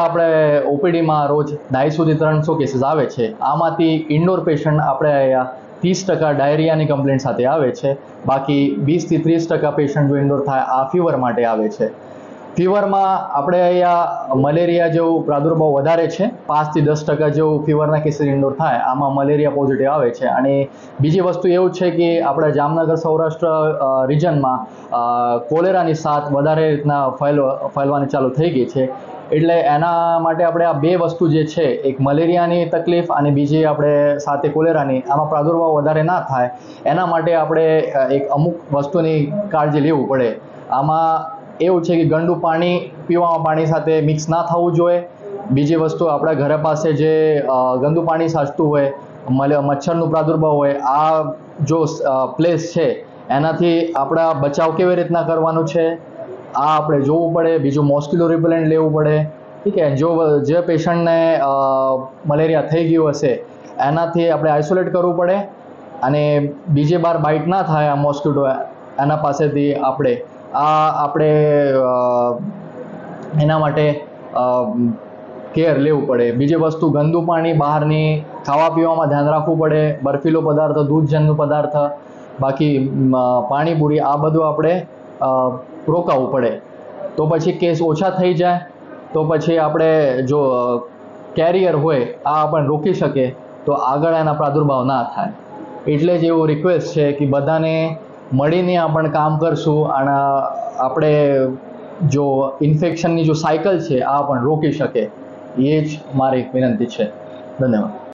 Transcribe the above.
આપણે ઓપીડીમાં રોજ ઢાઈસોથી ત્રણસો કેસીસ આવે છે, આમાંથી ઇન્ડોર પેશન્ટ આપણે અહીંયા ત્રીસ ટકા ડાયરિયાની કમ્પ્લેન્ટ સાથે આવે છે. બાકી વીસથી ત્રીસ ટકા પેશન્ટ જો ઇન્ડોર થાય, આ ફીવર માટે આવે છે. ફીવરમાં આપણે અહીંયા મલેરિયા જેવું પ્રાદુર્ભાવ વધારે છે. પાંચથી દસ ટકા જેવું ફીવરના કેસીસ ઇન્ડોર થાય, આમાં મલેરિયા પોઝિટિવ આવે છે. અને બીજી વસ્તુ એવું છે કે આપણા જામનગર, સૌરાષ્ટ્ર રિજનમાં કોલેરાની સાથ વધારે રીતના ફેલવા ફેલવાની ચાલુ થઈ ગઈ છે. એટલે એના માટે આપણે આ બે વસ્તુ જે છે, એક મલેરિયાની તકલીફ અને બીજી આપણે સાથે કોલેરાની, આમાં પ્રાદુર્ભાવ વધારે ના થાય. એના માટે આપણે એક અમુક વસ્તુની કાળજી લેવું પડે. આમાં એવું છે કે ગંદુ પાણી પીવામાં પાણી સાથે મિક્સ ના થવું જોઈએ. બીજી વસ્તુ આપણા ઘર પાસે જે ગંદુ પાણી સાચતું હોય, મલે, મચ્છરનું પ્રાદુર્ભાવ હોય, આ જો પ્લેસ છે, એનાથી આપણા બચાવ કેવી રીતના કરવાનું છે? આ આપણે જોવું પડે, બીજું મોસ્કિલો રિપેલન્ટ લેવું પડે. ઠીક છે, જો જે પેશન્ટને મલેરિયા થઈ ગયું હશે, એનાથી આપણે આઇસોલેટ કરવું પડે અને બીજી બાર બાઇટ ના થાય આ મોસ્કિટો એના પાસેથી આપણે. આ આપણે એના માટે કેર લેવું પડે. બીજી વસ્તુ, ગંદુ પાણી બહારની ખાવા પીવામાં ધ્યાન રાખવું પડે. બરફીલો પદાર્થ, દૂધજન્ય પદાર્થ, બાકી પાણીપુરી, આ બધું આપણે રોકાવું પડે. તો પછી કેસ ઓછા થઈ જાય, તો પછી આપણે જો કેરિયર હોય, આ આપણને રોકી શકે, તો આગળ એના પ્રાદુર્ભાવ ના થાય. એટલે જ એવું રિક્વેસ્ટ છે કે બધાને મળીને આપણે કામ કરશું, અને આપણે જો ઇન્ફેક્શનની જો સાયકલ છે, આ પણ રોકી શકે. એ જ મારી વિનંતી છે. ધન્યવાદ.